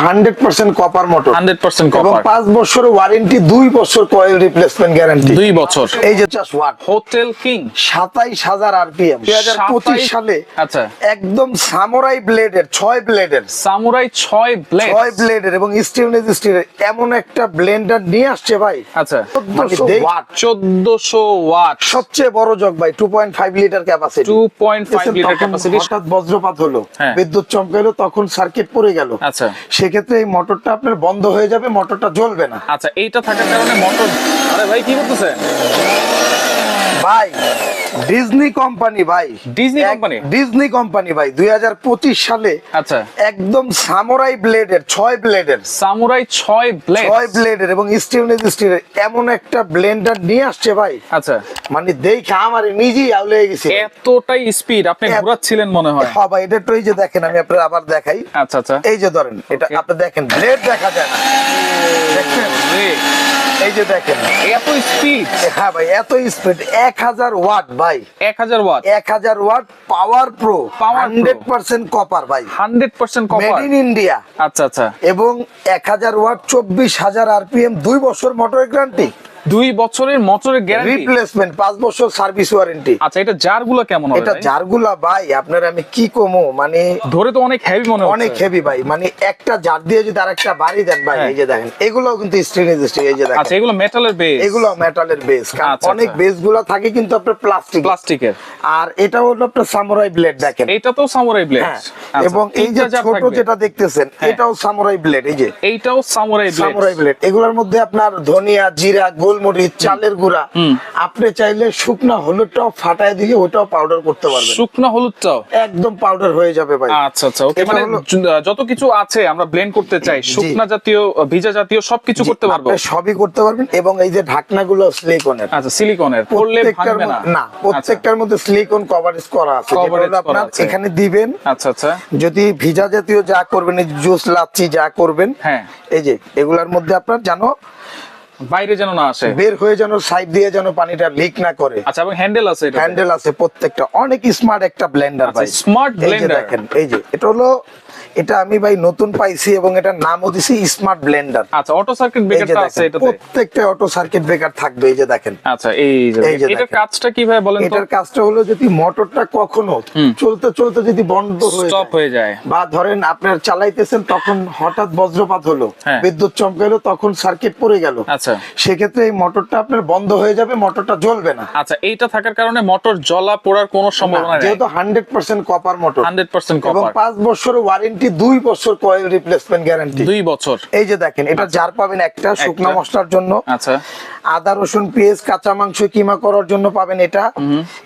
Hundred percent copper motor 100% এবং copper পাঁচ বছর ওয়ারেন্টি দুই বছর কয়েল রিপ্লেসমেন্ট গ্যারান্টি দুই বছর। এই যে চাষ ওয়াট হোটেল কিং সাতাইশ হাজার আরপিএম দুই হাজার পঁচিশ সালে আচ্ছা। একদম সামুরাই ব্লেডের ছয় ব্লেডের সামুরাই 6 ব্লেড ছয় ব্লেডের এবং স্টেনলেস স্টিলের এমন একটা ব্লেন্ডার নিয়ে আসছে ভাই। আচ্ছা। দেখ- ওয়াট 1400 ওয়াট সবচেয়ে বড় জগ ভাই two point five litre capacity 2.5 litre capacity হঠাৎ বজ্রপাত হলো হ্যাঁ। বিদ্যুৎ চমকাইলো তখন সার্কিট পড়ে গেল। আচ্ছা। সেক্ষেত্রে এই মোটরটা আপনার বন্ধ হয়ে যাবে মোটরটা জ্বলবে না। আচ্ছা এইটা থাকার কারণে মোটর আরে ভাই কি করতেছেন ভাই ডিজনি কোম্পানি ভাই। Disney company? ডিজনি কোম্পানি ভাই দুই হাজার পঁচিশ সালে আচ্ছা। একদম সামুরাই ব্লেডের ছয় ব্লেডের সামুরাই 6 ব্লেড ছয় ব্লেডের এবং স্টেনলেস স্টিলের এমন একটা ব্লেন্ডার নিয়ে আসছে ভাই। আচ্ছা। মানে দেখে আমার নিজেই আউলে গেছে। এতটাই স্পিড আপনি ঘোরাচ্ছিলেন মনে হয়। হ্যাঁ ভাই এটা তো এই যে দেখেন আমি আপনার আবার দেখাই। আচ্ছা আচ্ছা। এই যে ধরেন এটা আপনি দেখেন ব্লেড দেখা যায় না। দেখছেন? এই যে দেখেন। এত স্পিড হ্যাঁ ভাই এত স্পিড এক হাজার ওয়াট ভাই। 1000 ওয়াট। এক হাজার watt power pro. Power Pro। Hundred percent copper ভাই। 100% মেড কপার। In India. আচ্ছা আচ্ছা। এবং এক হাজার ওয়াট চব্বিশ হাজার আরপিএম দুই বছর মোটর গ্যারান্টি। দুই বছরের মোটরের গ্যারান্টি রিপ্লেসমেন্ট পাঁচ বছর সার্ভিস ওয়ারেন্টি আচ্ছা এটা জারগুলো কেমন হবে এটা জারগুলা ভাই আপনার আমি কি কমো? মানে ধরে তো অনেক হেভি মনে হচ্ছে। অনেক হেভি ভাই। মানে একটা জার দিয়ে যদি আরেকটা বাড়ি দেন ভাই হ্যাঁ। এই যে দেখেন এগুলোও কিন্তু স্টেনলেস স্টিল এই যে আচ্ছা এগুলো মেটালের বেস এগুলো মেটালের বেস কারণ অনেক আচ্ছা। বেসগুলা থাকে কিন্তু আপনার প্লাস্টিক প্লাস্টিকের আর এটা হলো আপনার সামুরাই ব্লেড দেখেন। এইটা তো সামুরাই ব্লেড এবং এই যে ছোট যেটা দেখতেছেন হ্যাঁ। এটাও সামুরাই ব্লেড এই যে। এইটাও সামুরাই ব্লেড সামুরাই ব্লেড এগুলোর মধ্যে আপনার ধনিয়া জিরা গোলমরিচ চালের গুঁড়া। আপনি চাইলে শুকনা হলুদটাও ফাটায় দিয়ে ওটাও পাউডার করতে পারবেন। শুকনো হলুদটাও? একদম পাউডার হয়ে যাবে ভাই। আচ্ছা আচ্ছা ওকে মানে যত কিছু আছে আমরা ব্লেন্ড করতে চাই শুকনা জাতীয় ভিজা জাতীয় সবকিছু করতে পারব? আপনি সবই করতে পারবেন এবং এই যে ঢাকনাগুলো সিলিকনের আচ্ছা সিলিকনের প্রত্যেকটার ভাঙবে না। না প্রত্যেকটার মধ্যে সিলিকন কভারেজ করা আছে যেটা আপনার। এখানে দিবেন। আচ্ছা আচ্ছা। যদি ভিজা জাতীয় যা করবেন জুস লাচ্ছি যা করবেন হ্যাঁ। এই যে এগুলার মধ্যে আপনার জানো বাইরে যেন না আসে। বের হয়ে যেন সাইড দিয়ে যেন পানিটা লিক না করে। আচ্ছা এবং হ্যান্ডেল আছে হ্যান্ডেল আছে প্রত্যেকটা। অনেক স্মার্ট একটা ব্লেন্ডার আচ্ছা, ভাই। স্মার্ট ব্লেন্ডার দেখেন এই যে এটা হলো এটা আমি ভাই নতুন পাইছি এবং এটার নামও দিছি স্মার্ট ব্লেন্ডার আচ্ছা অটো সার্কিট ব্রেকারটা আছে এটাতে? প্রত্যেকটা অটো সার্কিট ব্রেকার থাকবে এই যে দেখেন। আচ্ছা এই যে এই যে এটার দেখেন। কাজটা কীভাবে বলেন তো? এটার কাজটা হলো যদি মোটরটা কখনো চলতে চলতে যদি বন্ধ হয়ে স্টপ হয়ে যায়। বা ধরেন আপনার চালাইতেছেন তখন হঠাৎ বজ্রপাত হলো হ্যাঁ। বিদ্যুৎ চমকাইলো তখন সার্কিট পড়ে গেল। আচ্ছা। সেক্ষেত্রে এই মোটরটা আপনার বন্ধ হয়ে যাবে মোটরটা জ্বলবে না। আচ্ছা এইটা থাকার কারণে মোটর জ্বলা পোড়ার কোনো সম্ভাবনা নেই? যেহেতু hundred percent copper motor 100% copper এবং কপার পাঁচ বছর ওয়ারেন্টি দুই বছর কয়েল রিপ্লেসমেন্ট গ্যারান্টি দুই বছর। এই যে দেখেন এটা জার পাবেন একটা শুকনো মশলার জন্য। আচ্ছা। আদা রসুন পেঁয়াজ কাঁচা মাংস কিমা করার জন্য পাবেন এটা।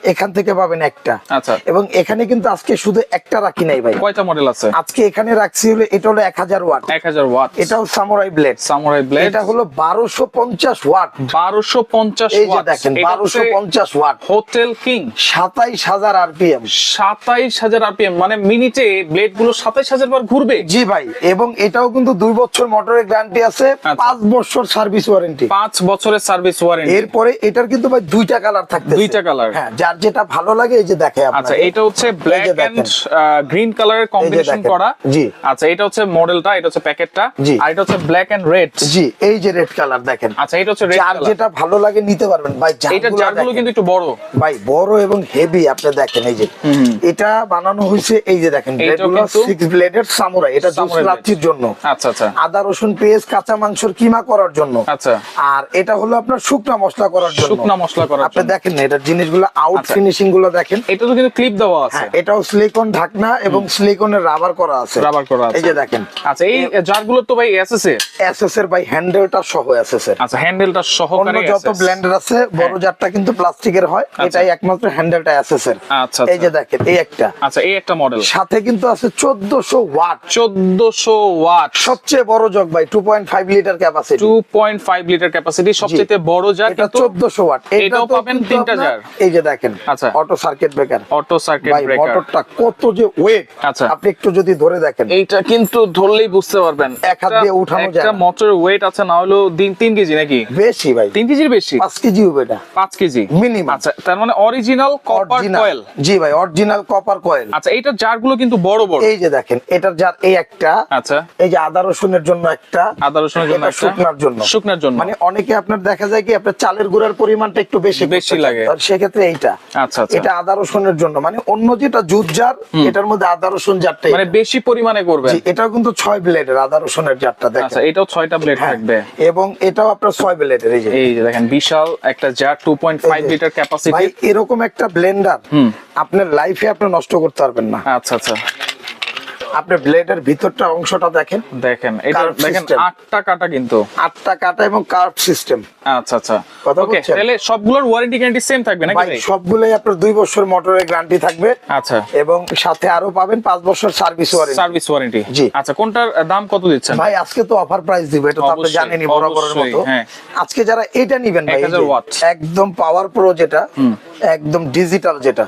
এখান থেকে পাবেন একটা। আচ্ছা। এবং এখানে কিন্তু আজকে শুধু একটা রাখি নাই ভাই। কয়টা মডেল আছে? আজকে এখানে রাখছি হলো এটা হলো এক হাজার ওয়াট। 1000 ওয়াট। এটাও সামুরাই ব্লেড সামুরাই ব্লেড এটা হলো বারোশো পঞ্চাশ ওয়াট। 1250 এই যে দেখেন বারোশো পঞ্চাশ ওয়াট। Hotel king. সাতাইশ হাজার আরপিএম। সাতাইশ হাজার আরপিএম। মানে মিনিটে ব্লেডগুলো সাতাইশ হাজার বার ঘুরবে? জি ভাই এবং এটাও কিন্তু দুই বছর মোটরের গ্যারান্টি আছে আচ্ছা। পাঁচ বছর সার্ভিস ওয়ারেন্টি পাঁচ বছরের সার্ভিস ওয়ারেন্টি। এরপরে এটার কিন্তু ভাই দুইটা কালার থাকতে দুইটা colour। হ্যাঁ যার যেটা ভালো লাগে এই যে দেখে আচ্ছা এটা হচ্ছে ব্ল্যাক এন্ড গ্রিন কালারের কম্বিনেশন করা। জি। আচ্ছা এটা হচ্ছে মডেলটা এটা হচ্ছে প্যাকেটটা। আর এটা হচ্ছে ব্ল্যাক এন্ড রেড জি এই যে রেড কালার দেখেন। আচ্ছা এটা হচ্ছে রেড কালার যেটা ভালো লাগে নিতে পারবেন। ভাই এটা জারগুলো কিন্তু একটু বড়। ভাই বড় এবং হেভি আপনি দেখেন এই যে। এটা বানানো হয়েছে এই যে দেখেন ব্লেডগুলো কিন্তু- সিক্স ব্লেডের সামুরাই এটা জুস লাচ্ছির জন্য। আচ্ছা আচ্ছা। আদা রসুন পেঁয়াজ কাঁচা মাংসের কিমা করার জন্য। আচ্ছা। আর এটা হলো আপনার শুকনা মশলা করার জন্য। শুকনা মশলা করার আপনি দেখেন না এটার জিনিসগুলো আউট আচ্ছা। ফিনিশিংগুলো দেখেন। এটা তো কিন্তু ক্লিপ দেওয়া আছে। হ্যাঁ এটাও সিলিকন ঢাকনা এবং সিলিকনের রাবার করা আছে। রাবার করা আছে। এই যে দেখেন। আচ্ছা এই জারগুলো তো ভাই এসএস এর এসএস এর ভাই হ্যান্ডেলটা সহ এসএস এর আচ্ছা হ্যান্ডেলটা অন্য সহকারে যত ব্লেন্ডার আছে বড় জারটা কিন্তু প্লাস্টিকের হয়। এটাই একমাত্র হ্যান্ডেলটা এসএস এর আচ্ছা এই যে দেখেন এই একটা। আচ্ছা এই একটা মডেল সাথে কিন্তু আছে চোদ্দশো ওয়াট। চোদ্দশো ওয়াট। সবচেয়ে বড় জগ ভাই two point five litre capacity two point five litre capacity সবচেয়ে সবচেয়ে বড় জার এটা কিন্তু চোদ্দশো ওয়াট। এটাও পাবেন তিনটা জার। এই যে দেখেন আচ্ছা। Auto circuit breaker auto circuit breaker মোটরটা কত যে ওয়েট আচ্ছা। আপনি একটু যদি ধরে দেখেন। এইটা কিন্তু ধরলেই বুঝতে পারবেন। এক হাত দিয়ে উঠানো যায় একটা। মোটরের ওয়েট আছে না দিন তিন কেজি নাকি? বেশি ভাই। তিন কেজির বেশি? পাঁচ কেজি হবে এটা। পাঁচ কেজি। মিনিমাম আচ্ছা তার মানে অরিজিনাল কপার কয়েল জি ভাই অরিজিনাল কপার কয়েল আচ্ছা এইটার জারগুলো কিন্তু বড় বড়। এই যে দেখেন এটার যার এই একটা। আচ্ছা। এই যে আদা রসুনের জন্য একটা। আদা রসুনের জন্য একটা, শুকনার জন্য। শুকনার জন্য। মানে অনেকে আপনার দেখা যায় কি আপনার চালের গুঁড়ার পরিমাণটা একটু বেশি বেশি লাগে। সেক্ষেত্রে এইটা। আচ্ছা আচ্ছা। এটা আদা রসুনের জন্য। মানে অন্য যেটা জুত জার এটার মধ্যে আদা রসুন জারটা মানে বেশি পরিমাণে করবেন? জি, এটাও কিন্তু ছয় ব্লেডের আদা রসুনের জারটা আচ্ছা দেখেন এটাও ছয়টা ব্লেড হ্যাঁ, থাকবে। এবং এটাও আপনার ছয় ব্লেডের এই যে। এই যে দেখেন বিশাল একটা জার টু পয়েন্ট ফাইভ এই যে। লিটার ক্যাপাসিটি এরকম একটা ব্লেন্ডার আপনার লাইফে আপনি নষ্ট করতে পারবেন না। আচ্ছা আচ্ছা। আপনি ব্লেডের ভিতরটা অংশটা দেখেন। দেখেন এটা দেখেন আটটা কাটা কিন্তু। আটটা কাটা এবং কার্ভ সিস্টেম আচ্ছা আচ্ছা। কথা ওকে? তাহলে সবগুলোর ওয়ারেন্টি গ্যারান্টি সেম থাকবে নাকি ভাই সবগুলোই আপনার দুই বছর মোটরের গ্যারান্টি থাকবে। আচ্ছা। এবং সাথে আরও পাবেন পাঁচ বছর সার্ভিস ওয়ারেন্টি সার্ভিস ওয়ারেন্টি জি। আচ্ছা কোনটার দাম কত দিচ্ছেন? ভাই আজকে তো অফার প্রাইস দিব এটা তো আপনি জানেনই বরাবরের মতো। হ্যাঁ। আজকে যারা এটা নিবেন ভাই এই 1000 ওয়াট। একদম পাওয়ার প্রো যেটা একদম ডিজিটাল যেটা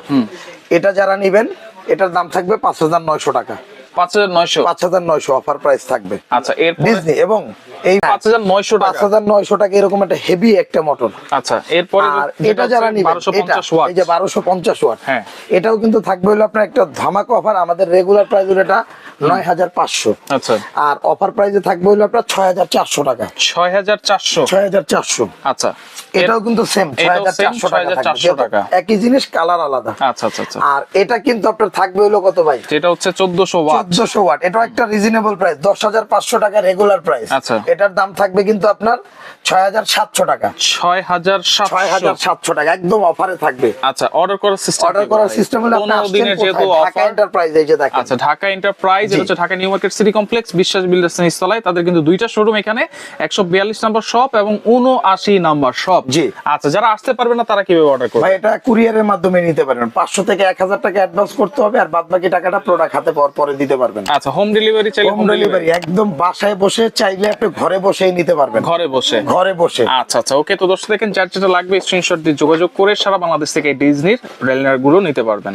এটা যারা নিবেন এটার দাম থাকবে পাঁচ হাজার নয়শো টাকা। পাঁচ হাজার নয়শো। পাঁচ হাজার নয়শো অফার প্রাইস থাকবে। আচ্ছা এরপরে? ডিজনি এবং এই পাঁচ হাজার নয়শো পাঁচ হাজার নয়শো টাকা এরকম একটা হেভি একটা মোটর আচ্ছা এরপরে এটা যারা বারোশো এটা এই যে বারোশো পঞ্চাশ ওয়াট হ্যাঁ। এটাও কিন্তু থাকবে হলো আপনার একটা ধামাকা অফার আমাদের রেগুলার প্রাইস এটা নয় হাজার পাঁচশো। আচ্ছা। আর অফার প্রাইসে থাকবে হলো আপনার ছয় হাজার চারশো টাকা। ছয় হাজার চারশো? ছয় হাজার চারশো। আচ্ছা। এটাও কিন্তু সেম ছয় হাজার চারশো টাকা 6400 থাকবে। যেহেতু টাকা। একই জিনিস কালার আলাদা। আচ্ছা আচ্ছা আচ্ছা। আর এটা কিন্তু আপনার থাকবে হলো কত ভাই? যেটা হচ্ছে চোদ্দশো ওয়াট। চোদ্দশো ওয়াট। এটাও একটা রিজনেবল প্রাইস দশ হাজার পাঁচশো টাকা রেগুলার প্রাইস আচ্ছা। এটার দাম থাকবে কিন্তু আপনার ছয় হাজার সাতশো টাকা। ছয় হাজার ছয় হাজার সাতশো টাকা একদম অফারে থাকবে। আচ্ছা অর্ডার করার সিস্টেম অর্ডার করার সিস্টেম হলো ঢাকা এন্টারপ্রাইজ এই যে দেখেন। আচ্ছা ঢাকা এন্টারপ্রাইজ হচ্ছে Dhaka new market city complex Biswas builders নিচতলায় তাদের কিন্তু দুইটা শোরুম এখানে একশো বিয়াল্লিশ নাম্বার শপ এবং উনআশি নাম্বার শপ জি। আচ্ছা যারা আসতে পারবে না তারা কীভাবে অর্ডার করবে? ভাই এটা কুরিয়ারের মাধ্যমে নিতে পাঁচশো থেকে এক হাজার টাকা অ্যাডভান্স করতে হবে আর বাদ বাকি টাকাটা প্রোডাক্ট হাতে পাওয়ার পরে দিতে পারবেন। আচ্ছা হোম ডেলিভারি চাইলে হোম ডেলিভারি একদম বাসায় বসে চাইলে আপনি ঘরে বসেই নিতে পারবেন। ঘরে বসে। ঘরে বসে। আচ্ছা আচ্ছা ওকে তো দর্শক দেখেন যার যেটা লাগবে স্ক্রিনশট দিয়ে যোগাযোগ করে সারা বাংলাদেশ থেকে ডিজনির রেলনারগুলো নিতে পারবেন।